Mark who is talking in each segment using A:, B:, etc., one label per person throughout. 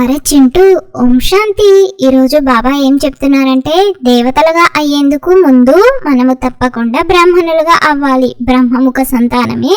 A: అరే చింటూ ఓం శాంతి. ఈరోజు బాబా ఏం చెప్తున్నారంటే దేవతలుగా అయ్యేందుకు ముందు మనము తప్పకుండా బ్రాహ్మణులుగా అవ్వాలి. బ్రహ్మముఖ సంతానమే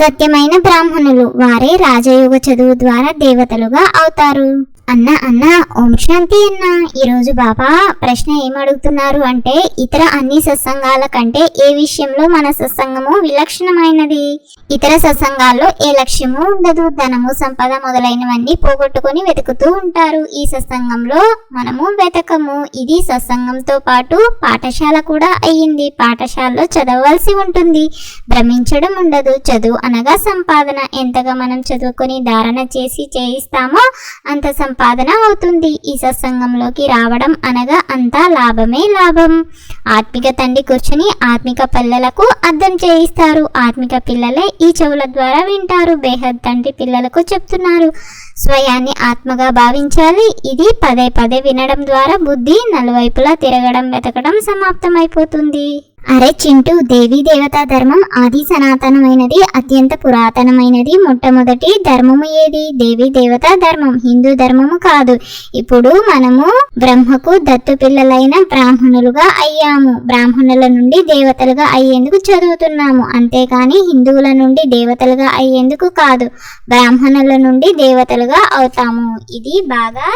A: సత్యమైన బ్రాహ్మణులు. వారే రాజయోగ చదువు ద్వారా దేవతలుగా అవుతారు. అన్న అన్న ఓం శాంతి అన్న. ఈరోజు బాబా ప్రశ్న ఏమడుగుతున్నారు అంటే ఇతర అన్ని సత్సంగాల కంటే ఏ విషయంలో మన సత్సంగము విలక్షణమైనది? ఇతర సత్సంగాల్లో ఏ లక్ష్యము ఉండదు. ధనము సంపద మొదలైనవన్నీ పోగొట్టుకొని వెతుకుతూ ఉంటారు. ఈ సత్సంగంలో మనము వెతకము. ఇది సత్సంగంతో పాటు పాఠశాల కూడా అయ్యింది. పాఠశాలలో చదవలసి ఉంటుంది. భ్రమించడం ఉండదు. చదువు అనగా సంపాదన. ఎంతగా మనం చదువుకొని ధారణ చేసి చేయిస్తామో అంత సంపాదన అవుతుంది. ఈ సత్సంగంలోకి రావడం అనగా అంతా లాభమే లాభం. ఆత్మిక తండ్రి కూర్చుని ఆత్మిక పిల్లలకు అర్థం చేయిస్తారు. ఆత్మిక పిల్లలే ఈ చెవుల ద్వారా వింటారు. బేహద్ తండ్రి పిల్లలకు చెప్తున్నారు. స్వయాన్ని ఆత్మగా భావించాలి. ఇది పదే పదే వినడం ద్వారా బుద్ధి నలువైపులా తిరగడం వెతకడం సమాప్తమైపోతుంది. అరే చింటూ దేవీ దేవతా ధర్మం ఆది సనాతనమైనది అత్యంత పురాతనమైనది. మొట్టమొదటి ధర్మము ఏది? దేవీ దేవతా ధర్మం హిందూ ధర్మము కాదు. ఇప్పుడు మనము బ్రహ్మకు దత్తు పిల్లలైన బ్రాహ్మణులుగా అయ్యాము. బ్రాహ్మణుల నుండి దేవతలుగా అయ్యేందుకు చదువుతున్నాము. అంతేకాని హిందువుల నుండి దేవతలుగా అయ్యేందుకు కాదు. బ్రాహ్మణుల నుండి దేవతలుగా అవుతాము. ఇది బాగా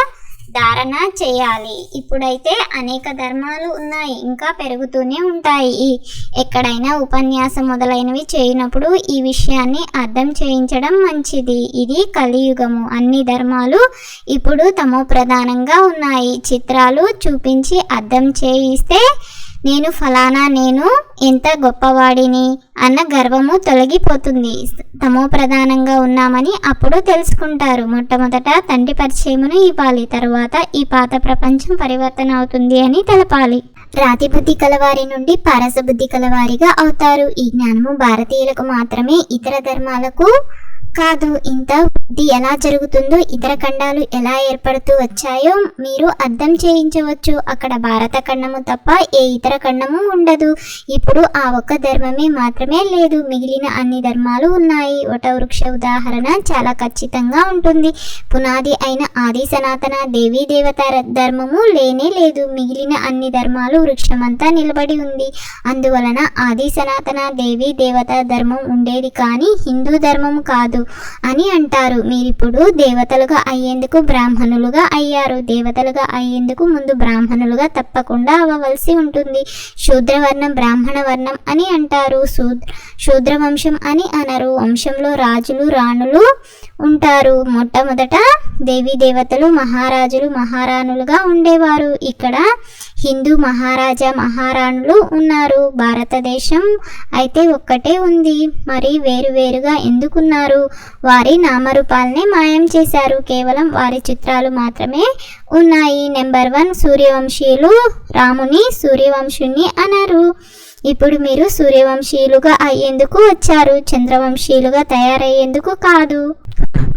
A: ధారణ చేయాలి. ఇప్పుడైతే అనేక ధర్మాలు ఉన్నాయి. ఇంకా పెరుగుతూనే ఉంటాయి. ఎక్కడైనా ఉపన్యాసం మొదలైనవి చేయనప్పుడు ఈ విషయాన్ని అర్థం చేయించడం మంచిది. ఇది కలియుగము. అన్ని ధర్మాలు ఇప్పుడు తమో ప్రధానంగా ఉన్నాయి. చిత్రాలు చూపించి అర్థం చేయిస్తే నేను ఫలానా నేను ఎంత గొప్పవాడిని అన్న గర్వము తొలగిపోతుంది. తమో ప్రధానంగా ఉన్నామని అప్పుడు తెలుసుకుంటారు. మొట్టమొదట తండ్రి పరిచయమును ఇవ్వాలి. తరువాత ఈ పాత ప్రపంచం పరివర్తన అవుతుంది అని తెలపాలి. రాతి బుద్ధి కలవారి నుండి పారస బుద్ధి కలవారిగా అవుతారు. ఈ జ్ఞానము భారతీయులకు మాత్రమే ఇతర ధర్మాలకు కాదు ఇంత బుద్ధి ఎలా జరుగుతుందో ఇతర ఖండాలు ఎలా ఏర్పడుతూ వచ్చాయో మీరు అర్థం చేయించవచ్చు. అక్కడ భారత ఖండము తప్ప ఏ ఇతర ఖండము ఉండదు. ఇప్పుడు ఆ ఒక్క ధర్మమే మాత్రమే లేదు. మిగిలిన అన్ని ధర్మాలు ఉన్నాయి. వట వృక్ష ఉదాహరణ చాలా ఖచ్చితంగా ఉంటుంది. పునాది అయిన ఆది సనాతన దేవీ దేవత ధర్మము లేనే లేదు. మిగిలిన అన్ని ధర్మాలు వృక్షమంతా నిలబడి ఉంది. అందువలన ఆది సనాతన దేవీ దేవత ధర్మం ఉండేది కానీ హిందూ ధర్మం కాదు. అని అంటారు. మీరిప్పుడు దేవతలుగా అయ్యేందుకు బ్రాహ్మణులుగా అయ్యారు. దేవతలుగా అయ్యేందుకు ముందు బ్రాహ్మణులుగా తప్పకుండా అవ్వవలసి ఉంటుంది. శూద్రవర్ణం బ్రాహ్మణ వర్ణం అని అంటారు. శూద్ర శూద్ర వంశం అని అనరు. వంశంలో రాజులు రాణులు ఉంటారు. మొట్టమొదట దేవీ దేవతలు మహారాజులు మహారాణులుగా ఉండేవారు. ఇక్కడ హిందూ మహారాజా మహారాణులు ఉన్నారు. భారతదేశం అయితే ఒక్కటే ఉంది. మరి వేరువేరుగా ఎందుకున్నారు? వారి నామరూపాలనే మాయం చేశారు. కేవలం వారి చిత్రాలు మాత్రమే ఉన్నాయి. నెంబర్ వన్ సూర్యవంశీయులు రాముని సూర్యవంశుని అన్నారు. ఇప్పుడు మీరు సూర్యవంశీయులుగా అయ్యేందుకు వచ్చారు చంద్రవంశీయులుగా తయారయ్యేందుకు కాదు.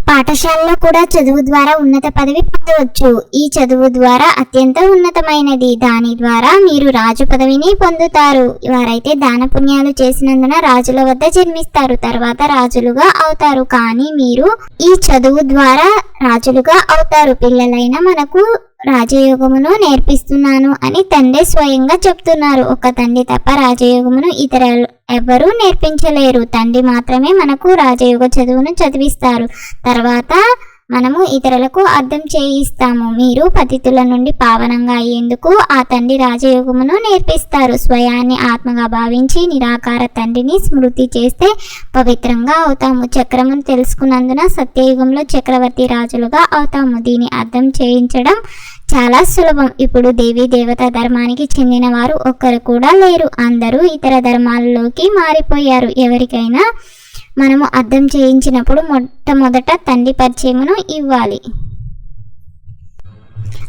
A: పాఠశాలలో కూడా చదువు ద్వారా ఉన్నత పదవి పొందవచ్చు. ఈ చదువు ద్వారా అత్యంత ఉన్నతమైనది. దాని ద్వారా మీరు రాజు పదవిని పొందుతారు. వారైతే దాన పుణ్యాలు చేసినందున రాజుల వద్ద జన్మిస్తారు. తర్వాత రాజులుగా అవుతారు. కానీ మీరు ఈ చదువు ద్వారా రాజులుగా అవుతారు. పిల్లలైన మనకు రాజయోగమును నేర్పిస్తున్నాను అని తండ్రి స్వయంగా చెప్తున్నారు. ఒక తండ్రి తప్ప రాజయోగమును ఇతర ఎవరూ నేర్పించలేరు. తండ్రి మాత్రమే మనకు రాజయోగ చదువును చదివిస్తారు. తర్వాత మనము ఇతరులకు అర్థం చేయిస్తాము. మీరు పతితుల నుండి పావనంగా అయ్యేందుకు ఆ తండ్రి రాజయోగమును నేర్పిస్తారు. స్వయాన్ని ఆత్మగా భావించి నిరాకార తండ్రిని స్మృతి చేస్తే పవిత్రంగా అవుతాము. చక్రమును తెలుసుకున్నందున సత్యయుగంలో చక్రవర్తి రాజులుగా అవుతాము. దీని అర్థం చేయించడం చాలా సులభం. ఇప్పుడు దేవీ దేవత ధర్మానికి చెందిన వారు ఒక్కరు కూడా లేరు. అందరూ ఇతర ధర్మాలలోకి మారిపోయారు. ఎవరికైనా మనము అర్థం చేయించినప్పుడు మొట్టమొదట తండ్రి పరిచయమును ఇవ్వాలి.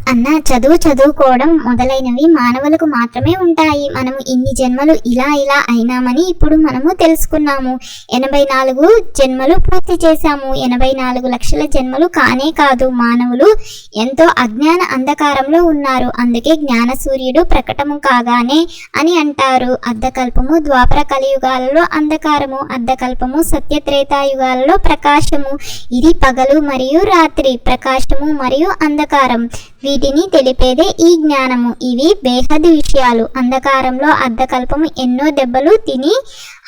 A: అన్న చదువు చదువుకోవడం మొదలైనవి మానవులకు మాత్రమే ఉంటాయి. మనము ఇన్ని జన్మలు ఇలా ఇలా అయినామని ఇప్పుడు మనము తెలుసుకున్నాము. ఎనభై నాలుగు జన్మలు పూర్తి చేశాము. ఎనభై నాలుగు లక్షల జన్మలు కానే కాదు. మానవులు ఎంతో అజ్ఞాన అంధకారంలో ఉన్నారు. అందుకే జ్ఞాన సూర్యుడు ప్రకటము కాగానే అని అంటారు. అర్ధకల్పము ద్వాపర కలియుగాలలో అంధకారము. అర్ధకల్పము సత్యత్రేతాయుగాలలో ప్రకాశము. ఇది పగలు మరియు రాత్రి. ప్రకాశము మరియు అంధకారం. వీటిని తెలిపేదే ఈ జ్ఞానము. ఇవి బేహద్ విషయాలు. అంధకారంలో అర్ధకల్పము ఎన్నో దెబ్బలు తిని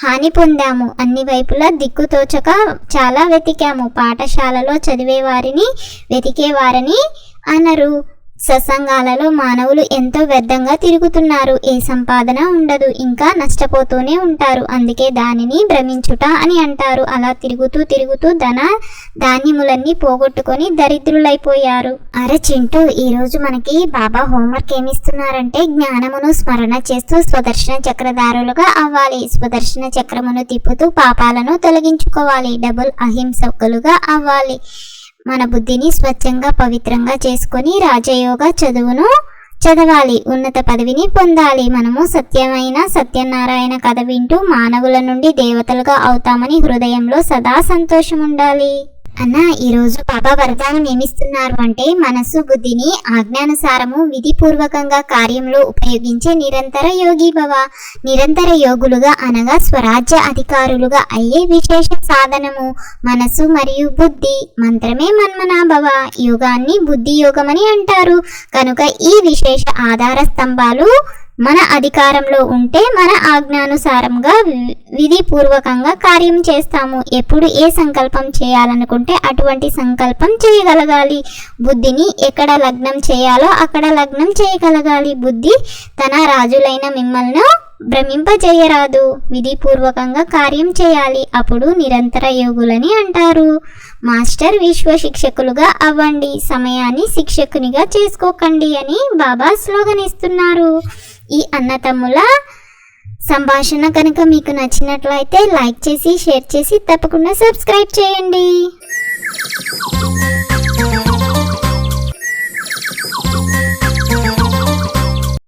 A: హాని పొందాము. అన్ని వైపులా దిక్కుతోచక చాలా వెతికాము. పాఠశాలలో చదివే వారిని వెతికే వారిని అనరు. సత్సంగాలలో మానవులు ఎంతో వ్యర్థంగా తిరుగుతున్నారు. ఏ సంపాదన ఉండదు. ఇంకా నష్టపోతూనే ఉంటారు. అందుకే దానిని భ్రమించుట అని అంటారు. అలా తిరుగుతూ తిరుగుతూ ధన ధాన్యములన్నీ పోగొట్టుకొని దరిద్రులైపోయారు. అరే చింటూ ఈ రోజు మనకి బాబా హోంవర్క్ ఏమిస్తున్నారంటే జ్ఞానమును స్మరణ చేస్తూ స్వదర్శన చక్రధారులుగా అవ్వాలి. స్వదర్శన చక్రమును తిప్పుతూ పాపాలను తొలగించుకోవాలి. డబుల్ అహింసకులుగా అవ్వాలి. మన బుద్ధిని స్వచ్ఛంగా పవిత్రంగా చేసుకొని రాజయోగ చదువును చదవాలి. ఉన్నత పదవిని పొందాలి. మనము సత్యమైన సత్యనారాయణ కథ వింటూ మానవుల నుండి దేవతలుగా అవుతామని హృదయంలో సదా సంతోషం ఉండాలి అన్న ఈరోజు బాబా వరదానం ఏమిస్తున్నారు అంటే మనస్సు బుద్ధిని ఆజ్ఞానుసారము విధిపూర్వకంగా కార్యంలో ఉపయోగించే నిరంతర యోగి భవ నిరంతర యోగులుగా అనగా స్వరాజ్య అధికారులుగా అయ్యే విశేష సాధనము. మనసు మరియు బుద్ధి మంత్రమే మన్మనాభవ యోగాన్ని బుద్ధి యోగమని అంటారు. కనుక ఈ విశేష ఆధార స్తంభాలు మన అధికారంలో ఉంటే మన ఆజ్ఞానుసారంగా వి- విధిపూర్వకంగా కార్యం చేస్తాము. ఎప్పుడు ఏ సంకల్పం చేయాలనుకుంటే అటువంటి సంకల్పం చేయగలగాలి. బుద్ధిని ఎక్కడ లగ్నం చేయాలో అక్కడ లగ్నం చేయగలగాలి. బుద్ధి తన రాజులైన మిమ్మల్ని భ్రమింపజేయరాదు. విధిపూర్వకంగా కార్యం చేయాలి. అప్పుడు నిరంతర యోగులని అంటారు. మాస్టర్ విశ్వ శిక్షకులుగా అవ్వండి. సమయాన్ని శిక్షకునిగా చేసుకోకండి అని బాబా స్లోగన్ ఇస్తున్నారు ఈ అన్నతమ్ముల సంభాషణ కనుక మీకు నచ్చినట్లయితే లైక్ చేసి షేర్ చేసి తప్పకుండా సబ్స్క్రైబ్ చేయండి.